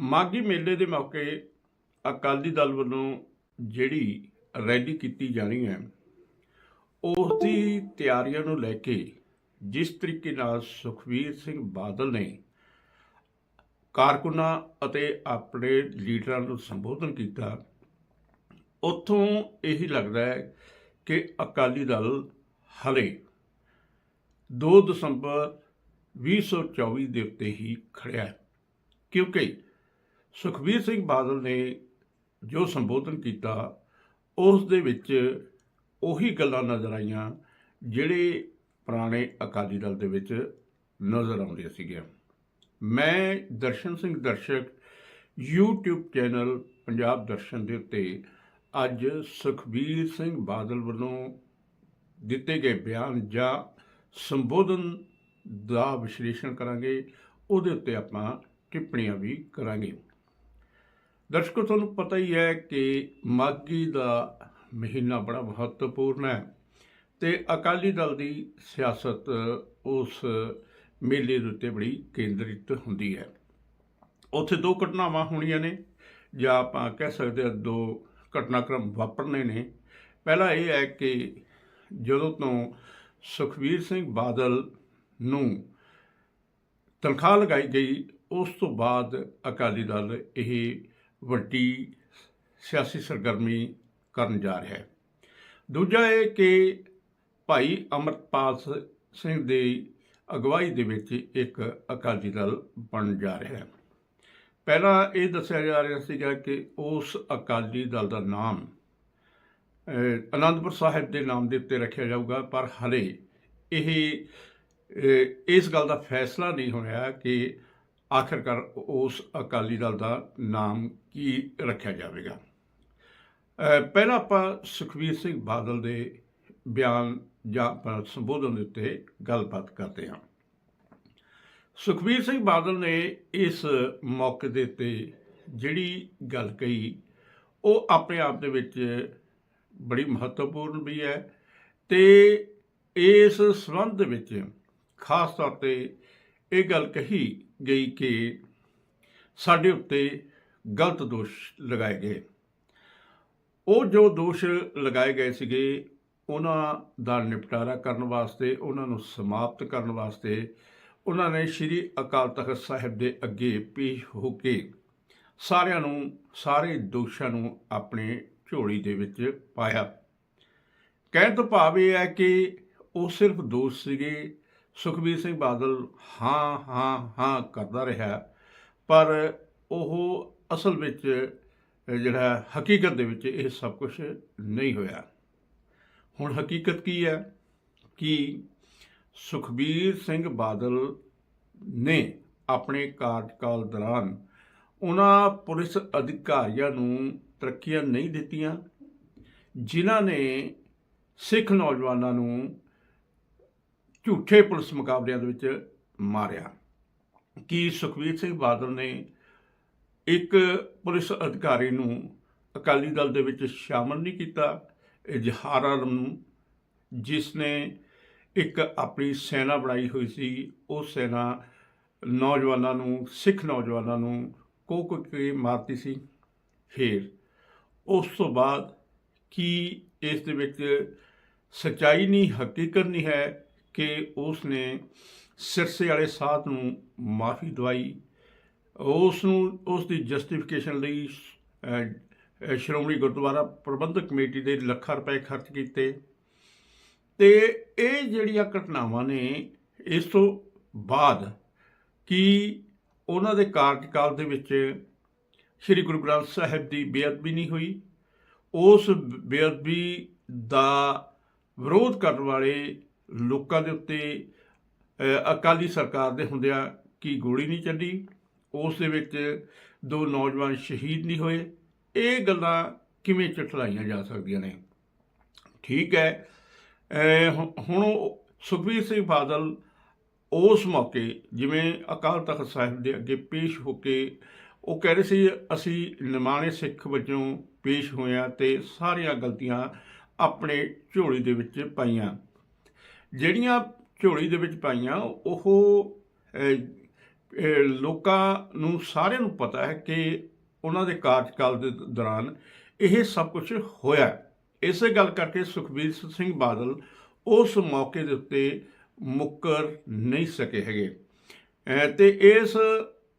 ਮਾਘੀ ਮੇਲੇ ਦੇ ਮੌਕੇ ਅਕਾਲੀ ਦਲ ਵੱਲੋਂ ਜਿਹੜੀ ਰੈਲੀ ਕੀਤੀ ਜਾਣੀ ਹੈ ਉਸ ਦੀ ਤਿਆਰੀਆਂ ਨੂੰ ਲੈ ਕੇ ਜਿਸ ਤਰੀਕੇ ਨਾਲ ਸੁਖਵੀਰ ਸਿੰਘ ਬਾਦਲ ਨੇ ਕਾਰਕੁਨਾਂ ਅਤੇ ਆਪਣੇ ਲੀਡਰਾਂ ਨੂੰ ਸੰਬੋਧਨ ਕੀਤਾ, ਉੱਥੋਂ ਇਹੀ ਲੱਗਦਾ ਹੈ ਕਿ ਅਕਾਲੀ ਦਲ ਹਲੇ 2 ਦਸੰਬਰ 2024 ਦੇ ਉੱਤੇ ਹੀ ਖੜਿਆ ਹੈ, ਕਿਉਂਕਿ ਸੁਖਬੀਰ ਸਿੰਘ ਬਾਦਲ ਨੇ ਜੋ ਸੰਬੋਧਨ ਕੀਤਾ, ਉਸ ਦੇ ਵਿੱਚ ਉਹੀ ਗੱਲਾਂ ਨਜ਼ਰ ਆਈਆਂ, ਜਿਹੜੇ ਪੁਰਾਣੇ ਅਕਾਲੀ ਦਲ ਦੇ ਵਿੱਚ ਨਜ਼ਰ ਆਉਂਦੇ ਸੀਗੇ ਮੈਂ ਦਰਸ਼ਨ ਸਿੰਘ ਦਰਸ਼ਕ, YouTube ਚੈਨਲ ਪੰਜਾਬ ਦਰਸ਼ਨ ਦੇ ਉੱਤੇ ਅੱਜ ਸੁਖਬੀਰ ਸਿੰਘ ਬਾਦਲ ਵੱਲੋਂ ਦਿੱਤੇ ਗਏ ਬਿਆਨ ਜਾਂ ਸੰਬੋਧਨ ਦਾ ਵਿਸ਼ਲੇਸ਼ਣ ਕਰਾਂਗੇ, ਉਹਦੇ ਉੱਤੇ ਆਪਾਂ ਟਿੱਪਣੀਆਂ ਵੀ ਕਰਾਂਗੇ। ਦਰਸ਼ਕੋ, ਤੁਹਾਨੂੰ ਪਤਾ ਹੀ ਹੈ ਕਿ ਮਾਘੀ ਦਾ ਮਹੀਨਾ ਬੜਾ ਮਹੱਤਵਪੂਰਨ ਹੈ ਤੇ ਅਕਾਲੀ ਦਲ ਦੀ ਸਿਆਸਤ ਉਸ ਮੇਲੇ ਦੇ ਉੱਤੇ ਬੜੀ ਕੇਂਦਰਿਤ ਹੁੰਦੀ ਹੈ। ਉੱਥੇ ਦੋ ਘਟਨਾਵਾਂ ਹੋਣੀਆਂ ਨੇ, ਜਾਂ ਆਪਾਂ ਕਹਿ ਸਕਦੇ ਹਾਂ ਦੋ ਘਟਨਾਕ੍ਰਮ ਵਾਪਰਨੇ ਨੇ। ਪਹਿਲਾ ਇਹ ਹੈ ਕਿ ਜਦੋਂ ਤੋਂ ਸੁਖਵੀਰ ਸਿੰਘ ਬਾਦਲ ਨੂੰ ਤਨਖਾਹ ਲਗਾਈ ਗਈ, ਉਸ ਤੋਂ ਬਾਅਦ ਅਕਾਲੀ ਦਲ ਇਹ ਵੱਡੀ ਸਿਆਸੀ ਸਰਗਰਮੀ ਕਰਨ ਜਾ ਰਿਹਾ ਹੈ। ਦੂਜਾ ਇਹ ਕਿ ਭਾਈ ਅਮਰਪਾਲ ਸਿੰਘ ਦੀ ਅਗਵਾਈ ਦੇ ਵਿੱਚ ਇੱਕ ਅਕਾਲੀ ਦਲ ਬਣ ਜਾ ਰਿਹਾ ਹੈ। ਪਹਿਲਾਂ ਇਹ ਦੱਸਿਆ ਜਾ ਰਿਹਾ ਸੀਗਾ ਕਿ ਉਸ ਅਕਾਲੀ ਦਲ ਦਾ ਨਾਮ ਅਨੰਦਪੁਰ ਸਾਹਿਬ ਦੇ ਨਾਮ ਦੇ ਉੱਤੇ ਰੱਖਿਆ ਜਾਊਗਾ, ਪਰ ਹਲੇ ਇਹ ਇਸ ਗੱਲ ਦਾ ਫੈਸਲਾ ਨਹੀਂ ਹੋਇਆ ਕਿ ਆਖਰਕਾਰ ਉਸ ਅਕਾਲੀ ਦਲ ਦਾ ਨਾਮ ਕੀ ਰੱਖਿਆ ਜਾਵੇਗਾ? ਪਹਿਲਾਂ ਆਪਾਂ ਸੁਖਵੀਰ ਸਿੰਘ ਬਾਦਲ ਦੇ ਬਿਆਨ ਜਾਂ ਸੰਬੋਧਨ ਦੇ ਉੱਤੇ ਗੱਲਬਾਤ ਕਰਦੇ ਹਾਂ। ਸੁਖਵੀਰ ਸਿੰਘ ਬਾਦਲ ਨੇ ਇਸ ਮੌਕੇ ਦੇ ਉੱਤੇ ਜਿਹੜੀ ਗੱਲ ਕਹੀ, ਉਹ ਆਪਣੇ ਆਪ ਦੇ ਵਿੱਚ ਬੜੀ ਮਹੱਤਵਪੂਰਨ ਵੀ ਹੈ ਤੇ ਇਸ ਸੰਬੰਧ ਦੇ ਵਿੱਚ ਖਾਸ ਤੌਰ ਤੇ ਇਹ ਗੱਲ ਕਹੀ ਗਈ ਕਿ ਸਾਡੇ ਉੱਤੇ ਗਲਤ ਦੋਸ਼ ਲਗਾਏ ਗਏ। ਉਹ ਜੋ ਦੋਸ਼ ਲਗਾਏ ਗਏ ਸੀਗੇ, ਉਹਨਾਂ ਦਾ ਨਿਪਟਾਰਾ ਕਰਨ ਵਾਸਤੇ, ਉਹਨਾਂ ਨੂੰ ਸਮਾਪਤ ਕਰਨ ਵਾਸਤੇ ਉਹਨਾਂ ਨੇ ਸ੍ਰੀ ਅਕਾਲ ਤਖਤ ਸਾਹਿਬ ਦੇ ਅੱਗੇ ਪੇਸ਼ ਹੋ ਕੇ ਸਾਰਿਆਂ ਨੂੰ, ਸਾਰੇ ਦੋਸ਼ਾਂ ਨੂੰ ਆਪਣੇ ਝੋਲੀ ਦੇ ਵਿੱਚ ਪਾਇਆ। ਕਹਿਣ ਤੋਂ ਭਾਵ ਇਹ ਹੈ ਕਿ ਉਹ ਸਿਰਫ ਦੋਸ਼ ਸੀਗੇ ਸੁਖਬੀਰ ਸਿੰਘ ਬਾਦਲ ਹਾਂ ਹਾਂ ਹਾਂ ਕਰਦਾ ਰਿਹਾ। ਪਰ ਉਹ ਅਸਲ ਵਿੱਚ ਜਿਹੜਾ ਹਕੀਕਤ ਦੇ ਵਿੱਚ ਇਹ ਸਭ ਕੁਝ ਨਹੀਂ ਹੋਇਆ। ਹੁਣ ਹਕੀਕਤ ਕੀ ਹੈ? ਕਿ ਸੁਖਬੀਰ ਸਿੰਘ ਬਾਦਲ ਨੇ ਆਪਣੇ ਕਾਰਜਕਾਲ ਦੌਰਾਨ ਉਹਨਾਂ ਪੁਲਿਸ ਅਧਿਕਾਰੀਆਂ ਨੂੰ ਤਰੱਕੀਆਂ ਨਹੀਂ ਦਿੱਤੀਆਂ, ਜਿਨ੍ਹਾਂ ਨੇ ਸਿੱਖ ਨੌਜਵਾਨਾਂ ਨੂੰ ਝੂਠੇ ਪੁਲਿਸ ਮੁਕਾਬਲਿਆਂ ਦੇ ਵਿੱਚ ਮਾਰਿਆ। ਕੀ ਸੁਖਬੀਰ ਸਿੰਘ ਬਾਦਲ ਨੇ ਇੱਕ ਪੁਲਿਸ ਅਧਿਕਾਰੀ ਨੂੰ ਅਕਾਲੀ ਦਲ ਦੇ ਵਿੱਚ ਸ਼ਾਮਲ ਨਹੀਂ ਕੀਤਾ? ਇਜਹਾਰ ਆਲਮ ਨੂੰ ਜਿਸ ਨੇ ਇੱਕ ਆਪਣੀ ਸੈਨਾ ਬਣਾਈ ਹੋਈ ਸੀ, ਉਹ ਸੈਨਾ ਨੌਜਵਾਨਾਂ ਨੂੰ, ਸਿੱਖ ਨੌਜਵਾਨਾਂ ਨੂੰ ਕੋ ਕੇ ਮਾਰਦੀ ਸੀ। ਫਿਰ ਉਸ ਤੋਂ ਬਾਅਦ ਕੀ ਇਸ ਦੇ ਵਿੱਚ ਸਚਾਈ ਨਹੀਂ, ਹਕੀਕਤ ਨਹੀਂ ਹੈ? ਕਿ ਉਸ ਨੇ ਸਿਰਸੇ ਵਾਲੇ ਸਾਧ ਨੂੰ ਮਾਫੀ ਦਵਾਈ। ਉਸ ਨੂੰ ਉਸ ਦੀ ਜਸਟੀਫਿਕੇਸ਼ਨ ਲਈ ਸ਼੍ਰੋਮਣੀ ਗੁਰਦੁਆਰਾ ਪ੍ਰਬੰਧਕ ਕਮੇਟੀ ਦੇ ਲੱਖਾਂ ਰੁਪਏ ਖਰਚ ਕੀਤੇ। ਤੇ ਇਹ ਜਿਹੜੀਆਂ ਘਟਨਾਵਾਂ ਨੇ, ਇਸ ਤੋਂ ਬਾਅਦ ਕਿ ਉਹਨਾਂ ਦੇ ਕਾਰਜਕਾਲ ਦੇ ਵਿੱਚ ਸ੍ਰੀ ਗੁਰੂ ਗ੍ਰੰਥ ਸਾਹਿਬ ਦੀ ਬੇਅਦਬੀ ਨਹੀਂ ਹੋਈ? ਉਸ ਬੇਅਦਬੀ ਦਾ ਵਿਰੋਧ ਕਰਨ ਵਾਲੇ ਲੋਕਾਂ ਦੇ ਉੱਤੇ ਅਕਾਲੀ ਸਰਕਾਰ ਦੇ ਹੁੰਦਿਆਂ ਕੀ ਗੋਲੀ ਨਹੀਂ ਚੱਲੀ? ਉਸ ਦੇ ਵਿੱਚ ਦੋ ਨੌਜਵਾਨ ਸ਼ਹੀਦ ਨਹੀਂ ਹੋਏ। ਇਹ ਗੱਲਾਂ ਕਿਵੇਂ ਝਟਲਾਈਆਂ ਜਾ ਸਕਦੀਆਂ ਨੇ? ਠੀਕ ਹੈ। ਅਹ ਹੁਣ ਸੁਖਬੀਰ ਸਿੰਘ ਬਾਦਲ ਉਸ ਮੌਕੇ ਜਿਵੇਂ ਅਕਾਲ ਤਖਤ ਸਾਹਿਬ ਦੇ ਅੱਗੇ ਪੇਸ਼ ਹੋ ਕੇ ਉਹ ਕਹਿ ਰਹੇ ਸੀ, ਅਸੀਂ ਨਿਮਾਣੇ ਸਿੱਖ ਵਜੋਂ ਪੇਸ਼ ਹੋਇਆ ਤੇ ਸਾਰੀਆਂ ਗਲਤੀਆਂ ਆਪਣੇ ਝੋਲੀ ਦੇ ਵਿੱਚ ਪਾਈਆਂ। ਜਿਹੜੀਆਂ ਝੋਲੀ ਦੇ ਵਿੱਚ ਪਾਈਆਂ, ਉਹ ਲੋਕਾਂ ਨੂੰ ਸਾਰਿਆਂ ਨੂੰ ਪਤਾ ਹੈ ਕਿ ਉਹਨਾਂ ਦੇ ਕਾਰਜਕਾਲ ਦੇ ਦੌਰਾਨ ਇਹ ਸਭ ਕੁਝ ਹੋਇਆ ਇਸੇ ਗੱਲ ਕਰਕੇ ਸੁਖਬੀਰ ਸਿੰਘ ਬਾਦਲ ਉਸ ਮੌਕੇ ਦੇ ਉੱਤੇ ਮੁੱਕਰ ਨਹੀਂ ਸਕੇ ਹੈਗੇ। ਅਹ, ਤੇ ਇਸ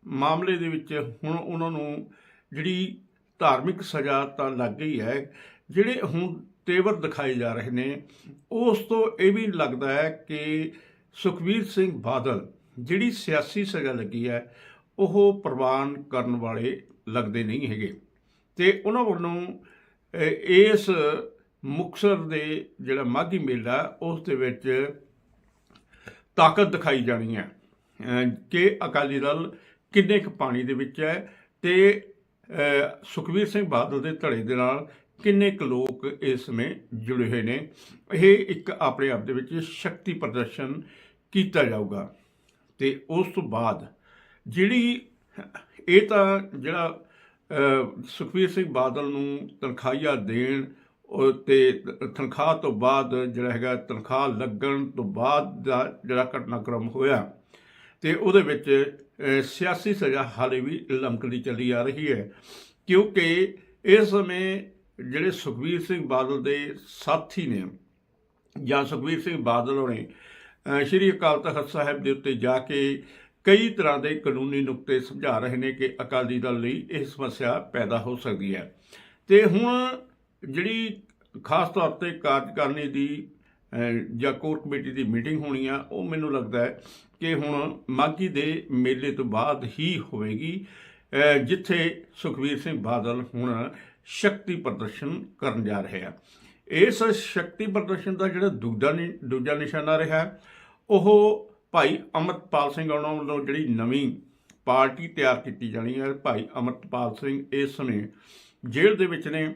ਮਾਮਲੇ ਦੇ ਵਿੱਚ ਹੁਣ ਉਹਨਾਂ ਨੂੰ ਜਿਹੜੀ ਧਾਰਮਿਕ ਸਜ਼ਾ ਤਾਂ ਲੱਗ ਗਈ ਹੈ, ਜਿਹੜੇ ਹੁਣ ਤੇਵਰ ਦਿਖਾਏ ਜਾ ਰਹੇ ਨੇ। ਉਸ ਤੋਂ ਇਹ ਵੀ ਲੱਗਦਾ ਹੈ ਕਿ ਸੁਖਬੀਰ ਸਿੰਘ ਬਾਦਲ, ਜਿਹੜੀ ਸਿਆਸੀ ਸਜ਼ਾ ਲੱਗੀ ਹੈ, ਉਹ ਪ੍ਰਵਾਨ ਕਰਨ ਵਾਲੇ ਲੱਗਦੇ ਨਹੀਂ ਹੈਗੇ। ਤੇ ਉਹਨਾਂ ਵੱਲੋਂ ਇਸ ਮੁਕਸਰ ਦੇ ਜਿਹੜਾ ਮਾਘੀ ਮੇਲਾ ਉਸ ਦੇ ਵਿੱਚ ਤਾਕਤ ਦਿਖਾਈ ਜਾਣੀ ਹੈ। ਕਿ ਅਕਾਲੀ ਦਲ ਕਿੰਨੇ ਕੁ ਪਾਣੀ ਦੇ ਵਿੱਚ ਹੈ ਤੇ, ਅਹ, ਸੁਖਬੀਰ ਸਿੰਘ ਬਾਦਲ ਦੇ ਧੜੇ ਦੇ ਨਾਲ ਕਿੰਨੇ ਕੁ ਲੋਕ ਇਸ ਸਮੇਂ ਜੁੜੇ ਹੋਏ ਨੇ? ਇਹ ਇੱਕ ਆਪਣੇ ਆਪ ਦੇ ਵਿੱਚ ਸ਼ਕਤੀ ਪ੍ਰਦਰਸ਼ਨ ਕੀਤਾ ਜਾਊਗਾ। ਤੇ ਉਸ ਤੋਂ ਬਾਅਦ ਜਿਹੜੀ ਇਹ ਤਾਂ ਜਿਹੜਾ ਅਹ, ਸੁਖਬੀਰ ਸਿੰਘ ਬਾਦਲ ਨੂੰ ਤਨਖਾਹੀਆ ਦੇਣ ਉਹ ਤੇ ਤਨਖਾਹ ਤੋਂ ਬਾਅਦ ਜਿਹੜਾ ਹੈਗਾ ਤਨਖਾਹ ਲੱਗਣ ਤੋਂ ਬਾਅਦ ਦਾ ਜਿਹੜਾ ਘਟਨਾਕ੍ਰਮ ਹੋਇਆ ਤੇ ਉਹਦੇ ਵਿੱਚ ਸਿਆਸੀ ਸਜ਼ਾ ਹਾਲੇ ਵੀ ਲਮਕਦੀ ਚੱਲੀ ਆ ਰਹੀ ਹੈ। ਕਿਉਂਕਿ ਇਸ ਸਮੇਂ ਜਿਹੜੇ ਸੁਖਬੀਰ ਸਿੰਘ ਬਾਦਲ ਦੇ ਸਾਥੀ ਨੇ ਜਾਂ ਸੁਖਬੀਰ ਸਿੰਘ ਬਾਦਲ ਹੋਣੇ ਸ਼੍ਰੀ ਅਕਾਲ ਤਖਤ ਸਾਹਿਬ ਦੇ ਉੱਤੇ ਜਾ ਕੇ ਕਈ ਤਰ੍ਹਾਂ ਦੇ ਕਾਨੂੰਨੀ ਨੁਕਤੇ ਸਮਝਾ ਰਹੇ ਨੇ ਕਿ ਅਕਾਲੀ ਦਲ ਲਈ ਇਹ ਸਮੱਸਿਆ ਪੈਦਾ ਹੋ ਸਕਦੀ ਹੈ। ਤੇ ਹੁਣ ਜਿਹੜੀ ਖਾਸ ਤੌਰ ਤੇ ਕਾਰਜਕਾਰਨੀ ਦੀ ਜਾਂ ਕੋਰ ਕਮੇਟੀ ਦੀ ਮੀਟਿੰਗ ਹੋਣੀ ਆ, ਉਹ ਮੈਨੂੰ ਲੱਗਦਾ ਹੈ ਕਿ ਹੁਣ ਮਾਘੀ ਦੇ ਮੇਲੇ ਤੋਂ ਬਾਅਦ ਹੀ ਹੋਵੇਗੀ ਜਿੱਥੇ ਸੁਖਬੀਰ ਸਿੰਘ ਬਾਦਲ ਹੁਣ ਸ਼ਕਤੀ ਪ੍ਰਦਰਸ਼ਨ ਕਰਨ ਜਾ ਰਿਹਾ ਆ। ਇਸ ਸ਼ਕਤੀ ਪ੍ਰਦਰਸ਼ਨ ਦਾ ਜਿਹੜਾ ਦੂਜਾ ਨਿ- ਦੂਜਾ ਨਿਸ਼ਾਨਾ ਰਿਹਾ, ਉਹ ਭਾਈ ਅਮਰਪਾਲ ਸਿੰਘ ਉਹਨਾਂ ਵੱਲੋਂ ਜਿਹੜੀ ਨਵੀਂ ਪਾਰਟੀ ਤਿਆਰ ਕੀਤੀ ਜਾਣੀ ਹੈ। ਭਾਈ ਅਮਰਪਾਲ ਸਿੰਘ ਇਸ ਸਮੇਂ ਜੇਲ੍ਹ ਦੇ ਵਿੱਚ ਨੇ।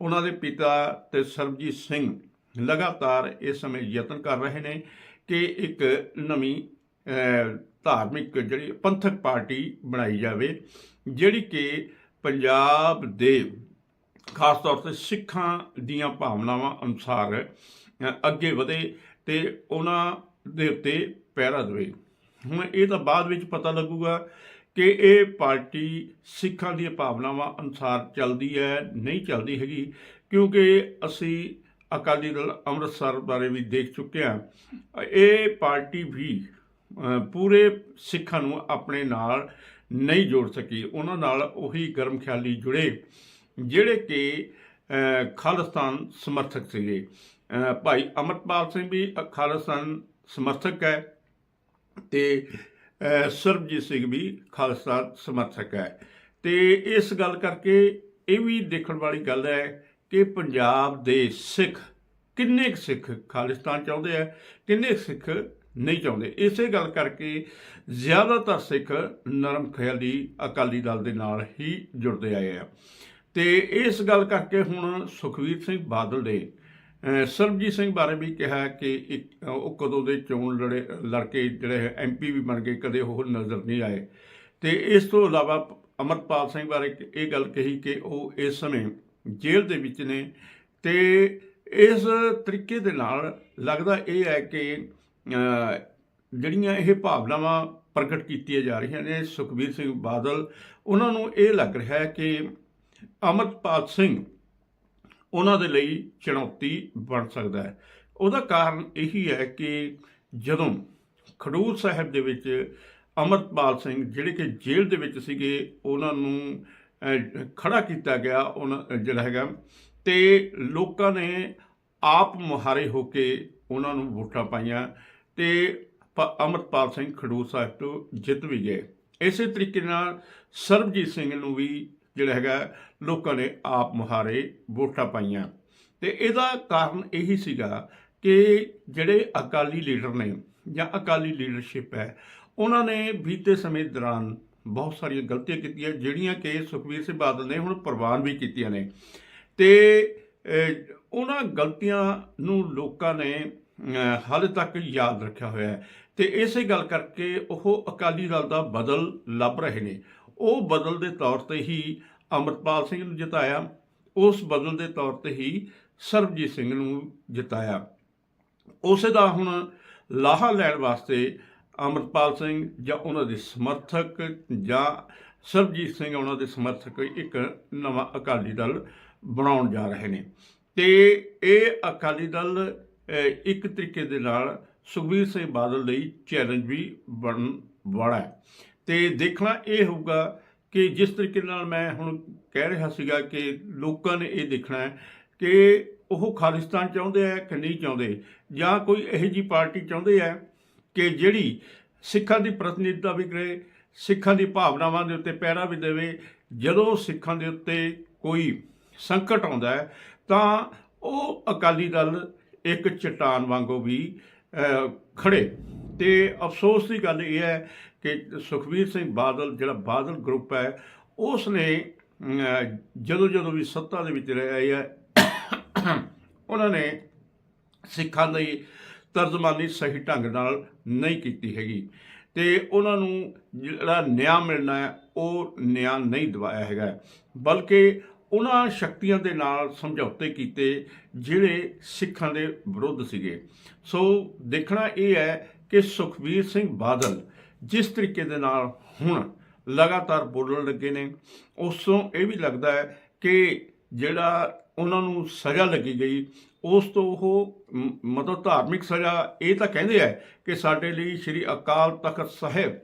ਉਹਨਾਂ ਦੇ ਪਿਤਾ ਤੇ ਸਰਬਜੀਤ ਸਿੰਘ ਲਗਾਤਾਰ ਇਸ ਸਮੇਂ ਯਤਨ ਕਰ ਰਹੇ ਨੇ ਕਿ ਇੱਕ ਨਵੀਂ ਧਾਰਮਿਕ ਜਿਹੜੀ ਪੰਥਕ ਪਾਰਟੀ ਬਣਾਈ ਜਾਵੇ, ਜਿਹੜੀ ਕਿ ਪੰਜਾਬ ਦੇ ਖਾਸ ਤੌਰ ਤੇ ਸਿੱਖਾਂ ਦੀਆਂ ਭਾਵਨਾਵਾਂ ਅਨੁਸਾਰ ਅੱਗੇ ਵਧੇ ਤੇ ਉਹਨਾਂ ਦੇ ਉੱਤੇ ਪਹਿਰਾ ਦੇਵੇ। ਹੁਣ ਇਹ ਤਾਂ ਬਾਅਦ ਵਿੱਚ ਪਤਾ ਲੱਗੂਗਾ ਕਿ ਇਹ ਪਾਰਟੀ ਸਿੱਖਾਂ ਦੀਆਂ ਭਾਵਨਾਵਾਂ ਅਨੁਸਾਰ ਚੱਲਦੀ ਹੈ, ਨਹੀਂ ਚੱਲਦੀ ਹੈਗੀ, ਕਿਉਂਕਿ ਅਸੀਂ ਅਕਾਲੀ ਦਲ ਅੰਮ੍ਰਿਤਸਰ ਬਾਰੇ ਵੀ ਦੇਖ ਚੁੱਕੇ ਹਾਂ। ਇਹ ਪਾਰਟੀ ਵੀ ਪੂਰੇ ਸਿੱਖਾਂ ਨੂੰ ਆਪਣੇ ਨਾਲ ਨਹੀਂ ਜੋੜ ਸਕੀ। ਉਹਨਾਂ ਨਾਲ ਉਹੀ ਗਰਮ ਖਿਆਲੀ ਜੁੜੇ। ਜਿਹੜੇ ਕਿ ਖਾਲਿਸਤਾਨ ਸਮਰਥਕ ਸੀਗੇ। ਭਾਈ ਅਮਰਪਾਲ ਸਿੰਘ ਵੀ ਖਾਲਿਸਤਾਨ ਸਮਰਥਕ ਹੈ ਤੇ ਸਰਬਜੀਤ ਸਿੰਘ ਵੀ ਖਾਲਿਸਤਾਨ ਸਮਰਥਕ ਹੈ। ਤੇ ਇਸ ਗੱਲ ਕਰਕੇ ਇਹ ਵੀ ਦੇਖਣ ਵਾਲੀ ਗੱਲ ਹੈ ਕਿ ਪੰਜਾਬ ਦੇ ਸਿੱਖ ਕਿੰਨੇ ਕੁ ਸਿੱਖ ਖਾਲਿਸਤਾਨ ਚਾਹੁੰਦੇ ਆ, ਕਿੰਨੇ ਕੁ ਸਿੱਖ ਨਹੀਂ ਚਾਹੁੰਦੇ। ਇਸੇ ਗੱਲ ਕਰਕੇ ਜ਼ਿਆਦਾਤਰ ਸਿੱਖ ਨਰਮ ਖਿਆਲੀ ਅਕਾਲੀ ਦਲ ਦੇ ਨਾਲ ਹੀ ਜੁੜਦੇ ਆਏ ਆ। ਤੇ ਇਸ ਗੱਲ ਕਰਕੇ ਹੁਣ ਸੁਖਵੀਰ ਸਿੰਘ ਬਾਦਲ ਨੇ ਸਰਬਜੀਤ ਸਿੰਘ ਬਾਰੇ ਵੀ ਕਿਹਾ ਕਿ ਇੱਕ ਉਹ ਕਦੋਂ ਦੇ ਚੋਣ ਲੜੇ, ਲੜਕੇ ਜਿਹੜੇ ਐਮਪੀ ਵੀ ਬਣ ਗਏ, ਕਦੇ ਉਹ ਨਜ਼ਰ ਨਹੀਂ ਆਏ। ਤੇ ਇਸ ਤੋਂ ਇਲਾਵਾ ਅਮਰਪਾਲ ਸਿੰਘ ਬਾਰੇ ਇਹ ਗੱਲ ਕਹੀ ਕਿ ਉਹ ਇਸ ਸਮੇਂ ਜੇਲ੍ਹ ਦੇ ਵਿੱਚ ਨੇ ਤੇ ਇਸ ਤਰੀਕੇ ਦੇ ਨਾਲ ਲੱਗਦਾ ਇਹ ਹੈ ਕਿ ਜਿਹੜੀਆਂ ਇਹ ਭਾਵਨਾਵਾਂ ਪ੍ਰਗਟ ਕੀਤੀਆਂ ਜਾ ਰਹੀਆਂ ਨੇ ਸੁਖਬੀਰ ਸਿੰਘ ਬਾਦਲ, ਉਹਨਾਂ ਨੂੰ ਇਹ ਲੱਗ ਰਿਹਾ ਹੈ ਕਿ ਅਮਰਪਾਲ ਸਿੰਘ ਉਹਨਾਂ ਦੇ ਲਈ ਚੁਣੌਤੀ ਬਣ ਸਕਦਾ ਹੈ। ਉਹਦਾ ਕਾਰਨ ਇਹੀ ਹੈ ਕਿ ਜਦੋਂ ਖਡੂਰ ਸਾਹਿਬ ਦੇ ਵਿੱਚ ਅਮਰਪਾਲ ਸਿੰਘ ਜਿਹੜੇ ਕਿ ਜੇਲ੍ਹ ਦੇ ਵਿੱਚ ਸੀਗੇ ਉਹਨਾਂ ਨੂੰ ਅਹ, ਖੜਾ ਕੀਤਾ ਗਿਆ ਉਹਨਾਂ ਜਿਹੜਾ ਹੈਗਾ ਤੇ ਲੋਕਾਂ ਨੇ ਆਪ ਮੁਹਾਰੇ ਹੋ ਕੇ ਉਹਨਾਂ ਨੂੰ ਵੋਟਾਂ ਪਾਈਆਂ ਤੇ ਪ- ਅਮਰਪਾਲ ਸਿੰਘ ਖਡੂਰ ਸਾਹਿਬ ਤੋਂ ਜਿੱਤ ਵੀ ਗਏ। ਇਸੇ ਤਰੀਕੇ ਨਾਲ ਸਰਬਜੀਤ ਸਿੰਘ ਨੂੰ ਵੀ ਜਿਹੜਾ ਹੈਗਾ, ਲੋਕਾਂ ਨੇ ਆਪ ਮੁਹਾਰੇ ਵੋਟਾਂ ਪਾਈਆਂ। ਤੇ ਇਹਦਾ ਕਾਰਨ ਇਹੀ ਸੀਗਾ ਕਿ ਜਿਹੜੇ ਅਕਾਲੀ ਲੀਡਰ ਨੇ ਜਾਂ ਅਕਾਲੀ ਲੀਡਰਸ਼ਿਪ ਹੈ, ਉਹਨਾਂ ਨੇ ਬੀਤੇ ਸਮੇਂ ਦੌਰਾਨ ਬਹੁਤ ਸਾਰੀਆਂ ਗਲਤੀਆਂ ਕੀਤੀਆਂ, ਜਿਹੜੀਆਂ ਕਿ ਸੁਖਬੀਰ ਸਿੰਘ ਬਾਦਲ ਨੇ ਹੁਣ ਪ੍ਰਵਾਨ ਵੀ ਕੀਤੀਆਂ ਨੇ। ਤੇ ਉਹਨਾਂ ਗਲਤੀਆਂ ਨੂੰ ਲੋਕਾਂ ਨੇ ਹਾਲੇ ਤੱਕ ਯਾਦ ਰੱਖਿਆ ਹੋਇਆ ਹੈ। ਤੇ ਇਸੇ ਗੱਲ ਕਰਕੇ ਉਹ ਅਕਾਲੀ ਦਲ ਦਾ ਬਦਲ ਲੱਭ ਰਹੇ ਨੇ। ਉਹ ਬਦਲ ਦੇ ਤੌਰ ਤੇ ਹੀ ਅਮਰਪਾਲ ਸਿੰਘ ਨੂੰ ਜਿਤਾਇਆ, ਉਸ ਬਦਲ ਦੇ ਤੌਰ ਤੇ ਹੀ ਸਰਬਜੀਤ ਸਿੰਘ ਨੂੰ ਜਿਤਾਇਆ। ਉਸੇ ਦਾ ਹੁਣ ਲਾਹਾ ਲੈਣ ਵਾਸਤੇ ਅਮਰਪਾਲ ਸਿੰਘ ਜਾਂ ਉਹਨਾਂ ਦੇ ਸਮਰਥਕ ਜਾਂ ਸਰਬਜੀਤ ਸਿੰਘ ਉਹਨਾਂ ਦੇ ਸਮਰਥਕ ਇੱਕ ਨਵਾਂ ਅਕਾਲੀ ਦਲ ਬਣਾਉਣ ਜਾ ਰਹੇ ਨੇ। ਤੇ ਇਹ ਅਕਾਲੀ ਦਲ ਇੱਕ ਤਰੀਕੇ ਦੇ ਨਾਲ ਸੁਖਬੀਰ ਸਿੰਘ ਬਾਦਲ ਲਈ ਚੈਲੰਜ ਵੀ ਬਣਨ ਵਾਲਾ ਹੈ। ਤੇ ਦੇਖਣਾ ਇਹ ਹੋਊਗਾ ਕਿ ਜਿਸ ਤਰੀਕੇ ਨਾਲ ਮੈਂ ਹੁਣ ਕਹਿ ਰਿਹਾ ਸੀਗਾ ਕਿ ਲੋਕਾਂ ਨੇ ਇਹ ਦੇਖਣਾ ਹੈ ਕਿ ਉਹ ਖਾਲਿਸਤਾਨ ਚਾਹੁੰਦੇ ਆ ਕਿ ਨਹੀਂ ਚਾਹੁੰਦੇ ਜਾਂ ਕੋਈ ਇਹੋ ਜੀ ਪਾਰਟੀ ਚਾਹੁੰਦੇ ਆ ਕਿ ਜਿਹੜੀ ਸਿੱਖਾਂ ਦੀ ਪ੍ਰਤੀਨਿਧਤਾ ਵੀ ਕਰੇ ਸਿੱਖਾਂ ਦੀ ਭਾਵਨਾਵਾਂ ਦੇ ਉੱਤੇ ਪਹਿਰਾ ਵੀ ਦੇਵੇ। ਜਦੋਂ ਸਿੱਖਾਂ ਦੇ ਉੱਤੇ ਕੋਈ ਸੰਕਟ ਆਉਂਦਾ ਹੈ ਤਾਂ ਉਹ ਅਕਾਲੀ ਦਲ ਇੱਕ ਚਟਾਨ ਵਾਂਗੂ ਵੀ ਅਹ, ਖੜੇ ਤੇ ਅਫਸੋਸ ਦੀ ਗੱਲ ਇਹ ਹੈ ਕਿ ਸੁਖਬੀਰ ਸਿੰਘ ਬਾਦਲ, ਜਿਹੜਾ ਬਾਦਲ ਗਰੁੱਪ ਹੈ ਉਸ ਨੇ ਜਦੋਂ ਜਦੋਂ ਵੀ ਸੱਤਾ ਦੇ ਵਿੱਚ ਰਹੇ ਹੈ ਉਹਨਾਂ ਨੇ ਸਿੱਖਾਂ ਦੀ ਤਰਜਮਾਨੀ ਸਹੀ ਢੰਗ ਨਾਲ ਨਹੀਂ ਕੀਤੀ ਹੈਗੀ। ਤੇ ਉਹਨਾਂ ਨੂੰ ਜਿਹੜਾ ਨਿਆਂ ਮਿਲਣਾ ਹੈ, ਉਹ ਨਿਆਂ ਨਹੀਂ ਦਿਵਾਇਆ ਹੈਗਾ। ਬਲਕਿ ਉਹਨਾਂ ਸ਼ਕਤੀਆਂ ਦੇ ਨਾਲ ਸਮਝੌਤੇ ਕੀਤੇ, ਜਿਹੜੇ ਸਿੱਖਾਂ ਦੇ ਵਿਰੁੱਧ ਸੀਗੇ। ਸੋ ਦੇਖਣਾ ਇਹ ਹੈ ਕਿ ਸੁਖਬੀਰ ਸਿੰਘ ਬਾਦਲ ਜਿਸ ਤਰੀਕੇ ਦੇ ਨਾਲ ਹੁਣ ਲਗਾਤਾਰ ਬੋਲਣ ਲੱਗੇ ਨੇ, ਉਸ ਤੋਂ ਇਹ ਵੀ ਲੱਗਦਾ ਹੈ ਕਿ ਜਿਹੜਾ ਉਹਨਾਂ ਨੂੰ ਸਜ਼ਾ ਲੱਗੀ ਗਈ, ਉਸ ਤੋਂ ਉਹ ਮਤਲਬ ਧਾਰਮਿਕ ਸਜ਼ਾ, ਇਹ ਤਾਂ ਕਹਿੰਦੇ ਆ ਕਿ ਸਾਡੇ ਲਈ ਸ੍ਰੀ ਅਕਾਲ ਤਖਤ ਸਾਹਿਬ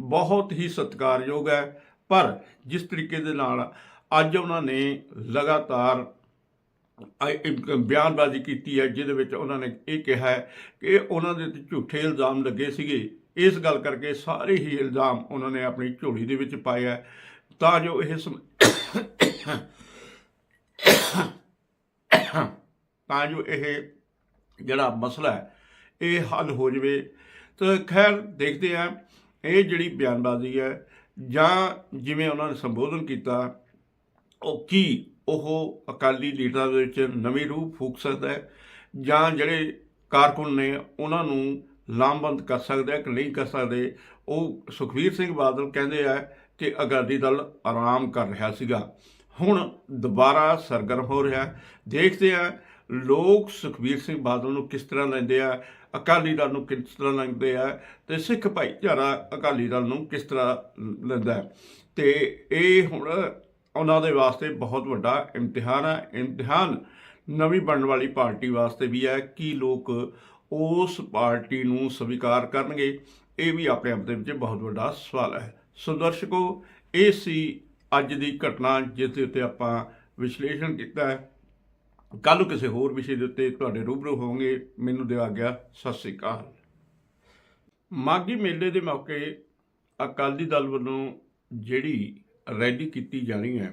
ਬਹੁਤ ਹੀ ਸਤਿਕਾਰਯੋਗ ਹੈ। ਪਰ ਜਿਸ ਤਰੀਕੇ ਦੇ ਨਾਲ ਅੱਜ ਉਹਨਾਂ ਨੇ ਲਗਾਤਾਰ ਬਿਆਨਬਾਜ਼ੀ ਕੀਤੀ ਹੈ, ਜਿਹਦੇ ਵਿੱਚ ਉਹਨਾਂ ਨੇ ਇਹ ਕਿਹਾ ਹੈ ਕਿ ਉਹਨਾਂ ਦੇ ਝੂਠੇ ਇਲਜ਼ਾਮ ਲੱਗੇ ਸੀਗੇ। ਇਸ ਗੱਲ ਕਰਕੇ ਸਾਰੇ ਹੀ ਇਲਜ਼ਾਮ ਉਹਨਾਂ ਨੇ ਆਪਣੀ ਝੋਲੀ ਦੇ ਵਿੱਚ ਪਾਏ ਹੈ ਤਾਂ ਜੋ ਇਹ ਸਮ- ਤਾਂ ਜੋ ਇਹ ਜਿਹੜਾ ਮਸਲਾ ਹੈ, ਇਹ ਹੱਲ ਹੋ ਜਵੇ। ਤਾਂ ਖੈਰ, ਦੇਖਦੇ ਆ ਇਹ ਜਿਹੜੀ ਬਿਆਨਬਾਜ਼ੀ ਹੈ, ਜਾਂ ਜਿਵੇਂ ਉਹਨਾਂ ਨੇ ਸੰਬੋਧਨ ਕੀਤਾ, ਉਹ ਕੀ ਉਹ ਅਕਾਲੀ ਲੀਡਰਾਂ ਦੇ ਵਿੱਚ ਨਵੀਂ ਰੂਹ ਫੂਕ ਸਕਦਾ ਹੈ, ਜਾਂ ਜਿਹੜੇ ਕਾਰਕੁਨ ਨੇ, ਉਹਨਾਂ ਨੂੰ ਲਾਮਬੰਦ ਕਰ ਸਕਦਾ ਕਿ ਨਹੀਂ ਕਰ ਸਕਦੇ, ਉਹ ਸੁਖਵੀਰ ਸਿੰਘ ਬਾਦਲ ਕਹਿੰਦੇ ਆ ਕਿ ਅਕਾਲੀ ਦਲ ਆਰਾਮ ਕਰ ਰਿਹਾ ਸੀਗਾ। ਹੁਣ ਦੁਬਾਰਾ ਸਰਗਰਮ ਹੋ ਰਿਹਾ। ਦੇਖਦੇ ਆ, ਲੋਕ ਸੁਖਵੀਰ ਸਿੰਘ ਬਾਦਲ ਨੂੰ ਕਿਸ ਤਰ੍ਹਾਂ ਲੈਂਦੇ ਆ, ਅਕਾਲੀ ਦਲ ਨੂੰ ਕਿਸ ਤਰ੍ਹਾਂ ਲੈਂਦੇ ਆ ਤੇ ਸਿੱਖ ਭਾਈਚਾਰਾ ਅਕਾਲੀ ਦਲ ਨੂੰ ਕਿਸ ਤਰ੍ਹਾਂ ਲੈਂਦਾ। ਹੈ। ਤੇ ਇਹ ਹੁਣ ਉਹਨਾਂ ਦੇ ਵਾਸਤੇ ਬਹੁਤ ਵੱਡਾ ਇਮਤਿਹਾਨ ਹੈ ਇਮਤਿਹਾਨ ਨਵੀਂ ਬਣਨ ਵਾਲੀ ਪਾਰਟੀ ਵਾਸਤੇ ਵੀ ਹੈ। ਕਿ ਲੋਕ ਉਸ ਪਾਰਟੀ ਨੂੰ ਸਵੀਕਾਰ ਕਰਨਗੇ? ਇਹ ਵੀ ਆਪਣੇ ਆਪ ਦੇ ਵਿੱਚ ਬਹੁਤ ਵੱਡਾ ਸਵਾਲ ਹੈ। ਸੋ ਦਰਸ਼ਕੋ, ਇਹ ਸੀ ਅੱਜ ਦੀ ਘਟਨਾ ਜਿਸ ਦੇ ਉੱਤੇ ਆਪਾਂ ਵਿਸ਼ਲੇਸ਼ਣ ਕੀਤਾ ਹੈ। ਕੱਲ੍ਹ ਨੂੰ ਕਿਸੇ ਹੋਰ ਵਿਸ਼ੇ ਦੇ ਉੱਤੇ ਤੁਹਾਡੇ ਰੂਬਰੂ ਹੋਵਾਂਗੇ। ਮੈਨੂੰ ਦਿਵਾ ਗਿਆ ਸਤਿ ਸ੍ਰੀ ਅਕਾਲ। ਮਾਗੀ ਮੇਲੇ ਦੇ ਮੌਕੇ ਅਕਾਲੀ ਦਲ ਵੱਲੋਂ ਜਿਹੜੀ ਰੈਲੀ ਕੀਤੀ ਜਾਣੀ ਹੈ,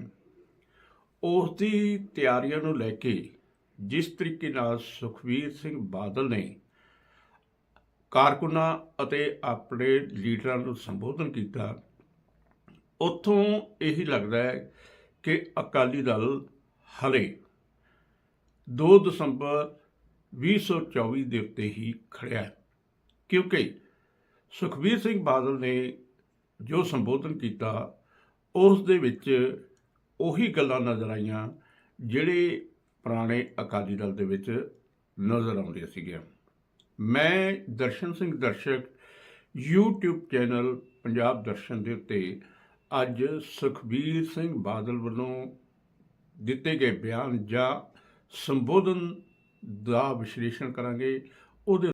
ਉਸ ਦੀ ਤਿਆਰੀਆਂ ਨੂੰ ਲੈ ਕੇ ਜਿਸ ਤਰੀਕੇ ਨਾਲ ਸੁਖਵੀਰ ਸਿੰਘ ਬਾਦਲ ਨੇ ਕਾਰਕੁਨਾਂ ਅਤੇ ਆਪਣੇ ਲੀਡਰਾਂ ਨੂੰ ਸੰਬੋਧਨ ਕੀਤਾ, ਉੱਥੋਂ ਇਹੀ ਲੱਗਦਾ ਹੈ ਕਿ ਅਕਾਲੀ ਦਲ ਹਲੇ 2 ਦਸੰਬਰ 2024 ਦੇ ਉੱਤੇ ਹੀ ਖੜਿਆ ਕਿਉਂਕਿ ਸੁਖਬੀਰ ਸਿੰਘ ਬਾਦਲ ਨੇ ਜੋ ਸੰਬੋਧਨ ਕੀਤਾ, ਉਸ ਦੇ ਵਿੱਚ ਉਹੀ ਗੱਲਾਂ ਨਜ਼ਰ ਆਈਆਂ ਜਿਹੜੇ ਪੁਰਾਣੇ ਅਕਾਲੀ ਦਲ ਦੇ ਵਿੱਚ ਨਜ਼ਰ ਆਉਂਦੇ ਸੀਗੀਆਂ ਮੈਂ ਦਰਸ਼ਨ ਸਿੰਘ ਦਰਸ਼ਕ, YouTube ਚੈਨਲ ਪੰਜਾਬ ਦਰਸ਼ਨ ਦੇ ਉੱਤੇ ਅੱਜ ਸੁਖਬੀਰ ਸਿੰਘ ਬਾਦਲ ਵੱਲੋਂ ਦਿੱਤੇ ਗਏ ਬਿਆਨ ਜਾਂ ਸੰਬੋਧਨ ਦਾ ਵਿਸ਼ਲੇਸ਼ਣ ਕਰਾਂਗੇ। ਉਹਦੇ